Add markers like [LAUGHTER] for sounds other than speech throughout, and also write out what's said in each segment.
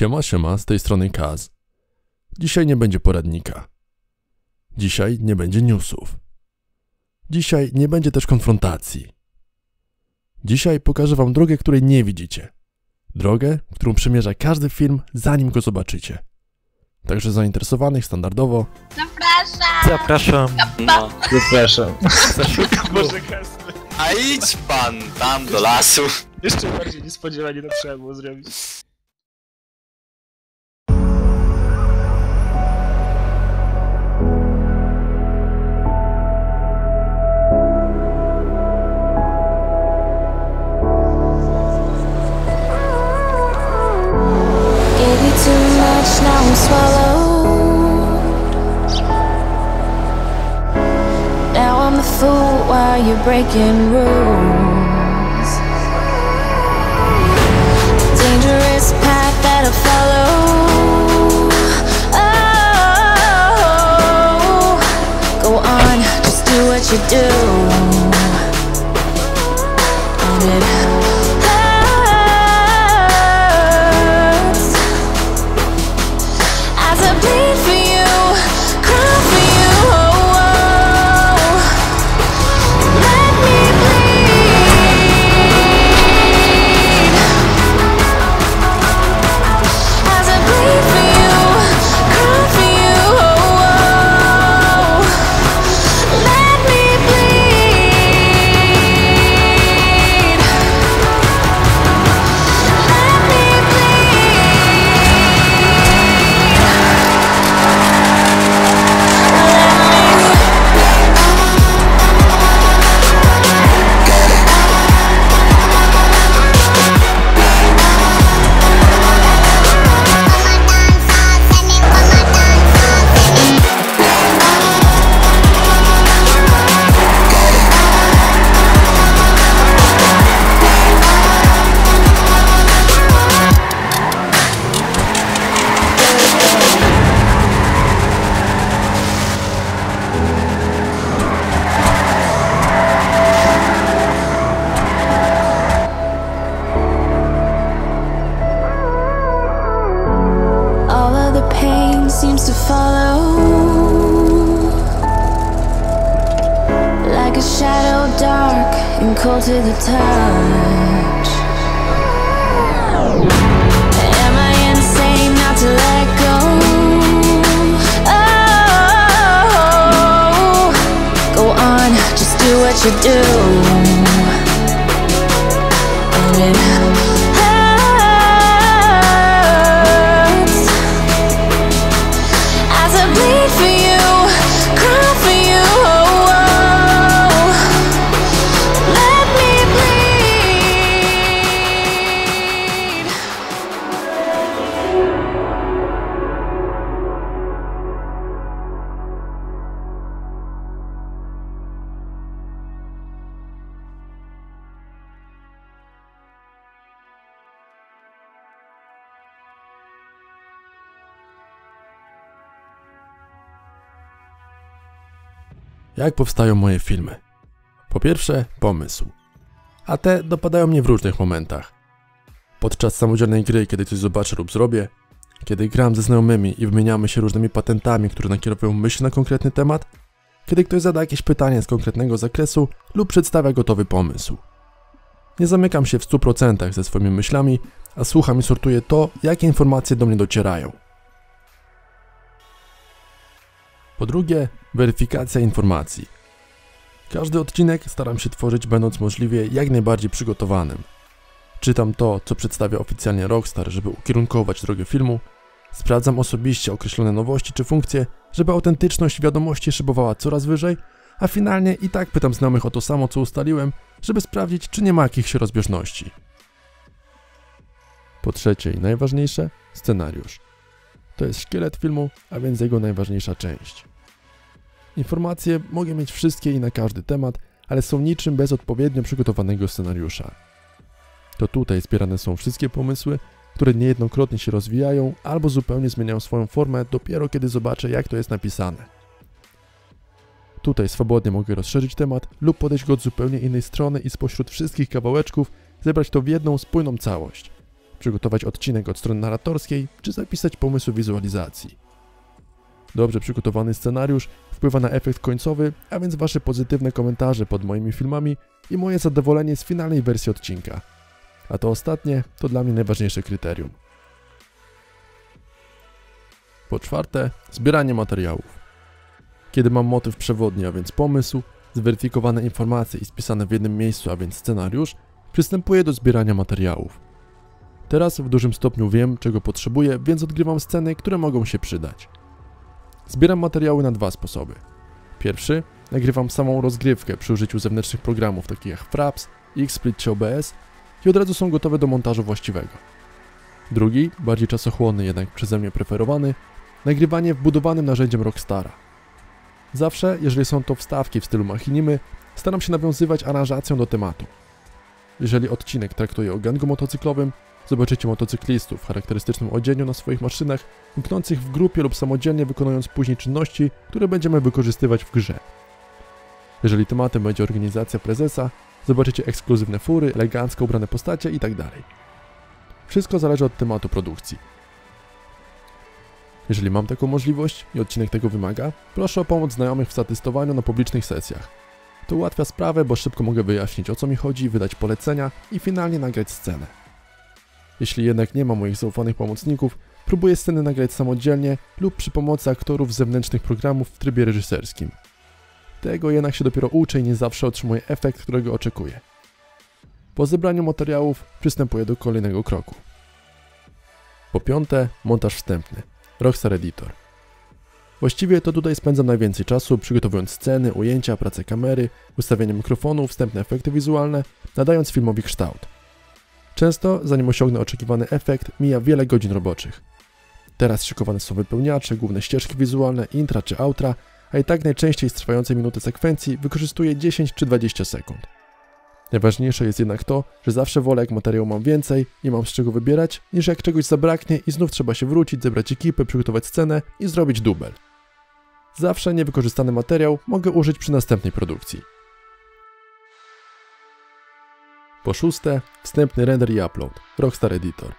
Siema, siema, z tej strony Kaz. Dzisiaj nie będzie poradnika. Dzisiaj nie będzie newsów. Dzisiaj nie będzie też konfrontacji. Dzisiaj pokażę wam drogę, której nie widzicie. Drogę, którą przemierza każdy film, zanim go zobaczycie. Także zainteresowanych standardowo Zapraszam! Zapraszam. No. Zapraszam. Boże Kesty. A idź pan tam do lasu. Jeszcze bardziej niespodziewanie to trzeba było zrobić. You're breaking rules. Dangerous path that I follow. Oh, go on, just do what you do. To follow like a shadow, dark and cold to the touch. Am I insane not to let go? Oh, go on, just do what you do. Jak powstają moje filmy? Po pierwsze, pomysł. A te dopadają mnie w różnych momentach. Podczas samodzielnej gry, kiedy coś zobaczę lub zrobię, kiedy gram ze znajomymi i wymieniamy się różnymi patentami, które nakierowują myśl na konkretny temat, kiedy ktoś zada jakieś pytanie z konkretnego zakresu lub przedstawia gotowy pomysł. Nie zamykam się w 100% ze swoimi myślami, a słucham i sortuję to, jakie informacje do mnie docierają. Po drugie, weryfikacja informacji. Każdy odcinek staram się tworzyć będąc możliwie jak najbardziej przygotowanym. Czytam to, co przedstawia oficjalnie Rockstar, żeby ukierunkować drogę filmu. Sprawdzam osobiście określone nowości czy funkcje, żeby autentyczność wiadomości szybowała coraz wyżej, a finalnie i tak pytam znajomych o to samo, co ustaliłem, żeby sprawdzić, czy nie ma jakichś rozbieżności. Po trzecie i najważniejsze, scenariusz. To jest szkielet filmu, a więc jego najważniejsza część. Informacje mogę mieć wszystkie i na każdy temat, ale są niczym bez odpowiednio przygotowanego scenariusza. To tutaj zbierane są wszystkie pomysły, które niejednokrotnie się rozwijają albo zupełnie zmieniają swoją formę dopiero kiedy zobaczę jak to jest napisane. Tutaj swobodnie mogę rozszerzyć temat lub podejść go od zupełnie innej strony i spośród wszystkich kawałeczków zebrać to w jedną spójną całość. przygotować odcinek od strony narratorskiej, czy zapisać pomysł wizualizacji. Dobrze przygotowany scenariusz wpływa na efekt końcowy, a więc Wasze pozytywne komentarze pod moimi filmami i moje zadowolenie z finalnej wersji odcinka. A to ostatnie to dla mnie najważniejsze kryterium. Po czwarte, zbieranie materiałów. Kiedy mam motyw przewodni, a więc pomysł, zweryfikowane informacje i spisane w jednym miejscu, a więc scenariusz, przystępuję do zbierania materiałów. Teraz w dużym stopniu wiem, czego potrzebuję, więc odgrywam sceny, które mogą się przydać. Zbieram materiały na dwa sposoby. Pierwszy, nagrywam samą rozgrywkę przy użyciu zewnętrznych programów takich jak Fraps, XSplit czy OBS i od razu są gotowe do montażu właściwego. Drugi, bardziej czasochłonny, jednak przeze mnie preferowany, nagrywanie wbudowanym narzędziem Rockstara. Zawsze, jeżeli są to wstawki w stylu machinimy, staram się nawiązywać aranżacją do tematu. Jeżeli odcinek traktuje o gangu motocyklowym, zobaczycie motocyklistów w charakterystycznym odzieniu na swoich maszynach, mknących w grupie lub samodzielnie wykonując później czynności, które będziemy wykorzystywać w grze. Jeżeli tematem będzie organizacja prezesa, zobaczycie ekskluzywne fury, elegancko ubrane postacie itd. Wszystko zależy od tematu produkcji. Jeżeli mam taką możliwość i odcinek tego wymaga, proszę o pomoc znajomych w statystowaniu na publicznych sesjach. To ułatwia sprawę, bo szybko mogę wyjaśnić o co mi chodzi, wydać polecenia i finalnie nagrać scenę. Jeśli jednak nie ma moich zaufanych pomocników, próbuję sceny nagrać samodzielnie lub przy pomocy aktorów zewnętrznych programów w trybie reżyserskim. Tego jednak się dopiero uczę i nie zawsze otrzymuję efekt, którego oczekuję. Po zebraniu materiałów przystępuję do kolejnego kroku. Po piąte, montaż wstępny. Rockstar Editor. Właściwie to tutaj spędzam najwięcej czasu przygotowując sceny, ujęcia, pracę kamery, ustawianie mikrofonu, wstępne efekty wizualne, nadając filmowi kształt. Często, zanim osiągnę oczekiwany efekt, mija wiele godzin roboczych. Teraz szykowane są wypełniacze, główne ścieżki wizualne, intra czy outra, a i tak najczęściej z trwającej minuty sekwencji wykorzystuję 10 czy 20 sekund. Najważniejsze jest jednak to, że zawsze wolę jak materiał mam więcej i mam z czego wybierać, niż jak czegoś zabraknie i znów trzeba się wrócić, zebrać ekipę, przygotować scenę i zrobić dubel. Zawsze niewykorzystany materiał mogę użyć przy następnej produkcji. Po szóste, wstępny render i upload, Rockstar Editor.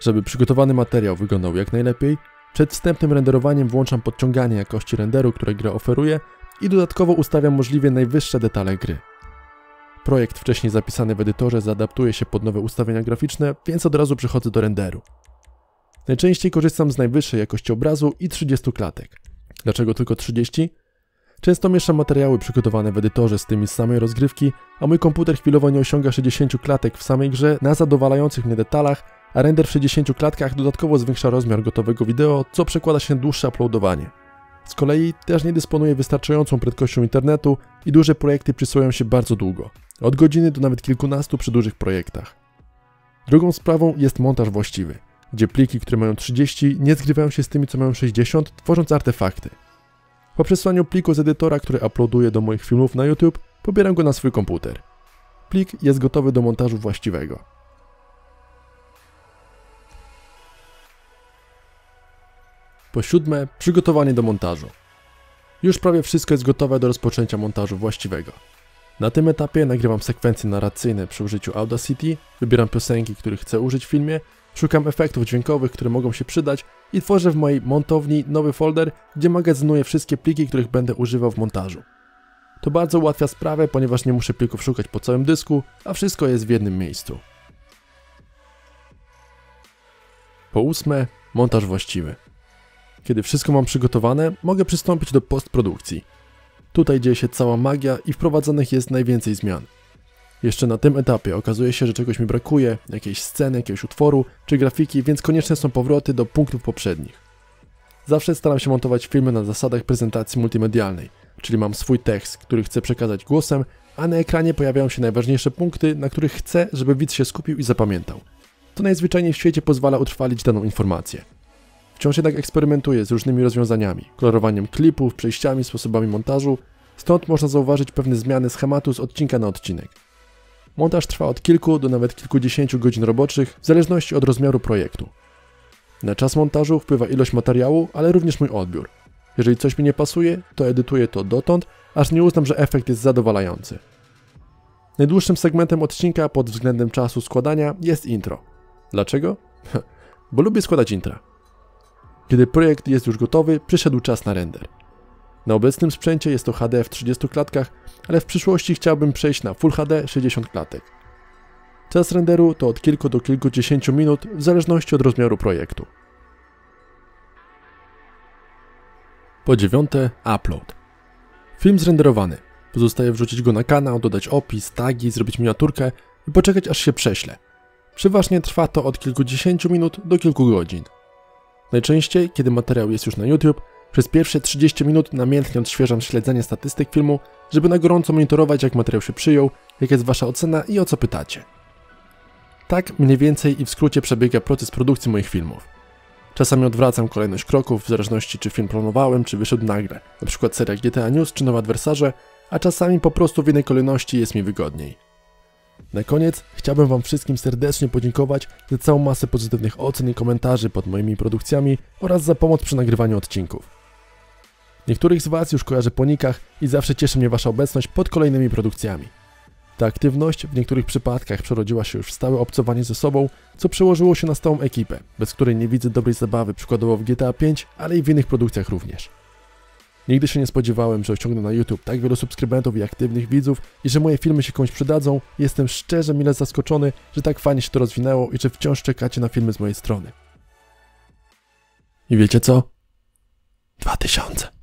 Żeby przygotowany materiał wyglądał jak najlepiej, przed wstępnym renderowaniem włączam podciąganie jakości renderu, które gra oferuje i dodatkowo ustawiam możliwie najwyższe detale gry. Projekt wcześniej zapisany w edytorze zaadaptuje się pod nowe ustawienia graficzne, więc od razu przechodzę do renderu. Najczęściej korzystam z najwyższej jakości obrazu i 30 klatek. Dlaczego tylko 30? Często mieszam materiały przygotowane w edytorze z tymi z samej rozgrywki, a mój komputer chwilowo nie osiąga 60 klatek w samej grze na zadowalających mnie detalach, a render w 60 klatkach dodatkowo zwiększa rozmiar gotowego wideo, co przekłada się na dłuższe uploadowanie. Z kolei też nie dysponuję wystarczającą prędkością internetu i duże projekty przyswoją się bardzo długo, od godziny do nawet kilkunastu przy dużych projektach. Drugą sprawą jest montaż właściwy, gdzie pliki, które mają 30 nie zgrywają się z tymi, co mają 60, tworząc artefakty. Po przesłaniu pliku z edytora, który uploaduję do moich filmów na YouTube, pobieram go na swój komputer. Plik jest gotowy do montażu właściwego. Po siódme, przygotowanie do montażu. Już prawie wszystko jest gotowe do rozpoczęcia montażu właściwego. Na tym etapie nagrywam sekwencje narracyjne przy użyciu Audacity, wybieram piosenki, których chcę użyć w filmie, szukam efektów dźwiękowych, które mogą się przydać i tworzę w mojej montowni nowy folder, gdzie magazynuję wszystkie pliki, których będę używał w montażu. To bardzo ułatwia sprawę, ponieważ nie muszę plików szukać po całym dysku, a wszystko jest w jednym miejscu. Po ósme, montaż właściwy. Kiedy wszystko mam przygotowane, mogę przystąpić do postprodukcji. Tutaj dzieje się cała magia i wprowadzonych jest najwięcej zmian. Jeszcze na tym etapie okazuje się, że czegoś mi brakuje, jakiejś sceny, jakiegoś utworu czy grafiki, więc konieczne są powroty do punktów poprzednich. Zawsze staram się montować filmy na zasadach prezentacji multimedialnej, czyli mam swój tekst, który chcę przekazać głosem, a na ekranie pojawiają się najważniejsze punkty, na których chcę, żeby widz się skupił i zapamiętał. To najzwyczajniej w świecie pozwala utrwalić daną informację. Wciąż jednak eksperymentuję z różnymi rozwiązaniami, kolorowaniem klipów, przejściami, sposobami montażu, stąd można zauważyć pewne zmiany schematu z odcinka na odcinek. Montaż trwa od kilku do nawet kilkudziesięciu godzin roboczych, w zależności od rozmiaru projektu. Na czas montażu wpływa ilość materiału, ale również mój odbiór. Jeżeli coś mi nie pasuje, to edytuję to dotąd, aż nie uznam, że efekt jest zadowalający. Najdłuższym segmentem odcinka pod względem czasu składania jest intro. Dlaczego? [LAUGHS] Bo lubię składać intra. Kiedy projekt jest już gotowy, przyszedł czas na render. Na obecnym sprzęcie jest to HD w 30 klatkach, ale w przyszłości chciałbym przejść na Full HD 60 klatek. Czas renderu to od kilku do kilkudziesięciu minut w zależności od rozmiaru projektu. Po dziewiąte, upload. Film zrenderowany. Pozostaje wrzucić go na kanał, dodać opis, tagi, zrobić miniaturkę i poczekać aż się prześle. Przeważnie trwa to od kilkudziesięciu minut do kilku godzin. Najczęściej, kiedy materiał jest już na YouTube, przez pierwsze 30 minut namiętnie odświeżam śledzenie statystyk filmu, żeby na gorąco monitorować jak materiał się przyjął, jaka jest wasza ocena i o co pytacie. Tak mniej więcej i w skrócie przebiega proces produkcji moich filmów. Czasami odwracam kolejność kroków w zależności czy film planowałem, czy wyszedł nagle, np. seria GTA News czy Nowe Adwersarze, a czasami po prostu w innej kolejności jest mi wygodniej. Na koniec chciałbym Wam wszystkim serdecznie podziękować za całą masę pozytywnych ocen i komentarzy pod moimi produkcjami oraz za pomoc przy nagrywaniu odcinków. Niektórych z Was już kojarzę po nikach i zawsze cieszy mnie Wasza obecność pod kolejnymi produkcjami. Ta aktywność w niektórych przypadkach przerodziła się już w stałe obcowanie ze sobą, co przełożyło się na stałą ekipę, bez której nie widzę dobrej zabawy przykładowo w GTA 5, ale i w innych produkcjach również. Nigdy się nie spodziewałem, że osiągnę na YouTube tak wielu subskrybentów i aktywnych widzów i że moje filmy się komuś przydadzą. Jestem szczerze mile zaskoczony, że tak fajnie się to rozwinęło i że wciąż czekacie na filmy z mojej strony. I wiecie co? 2000.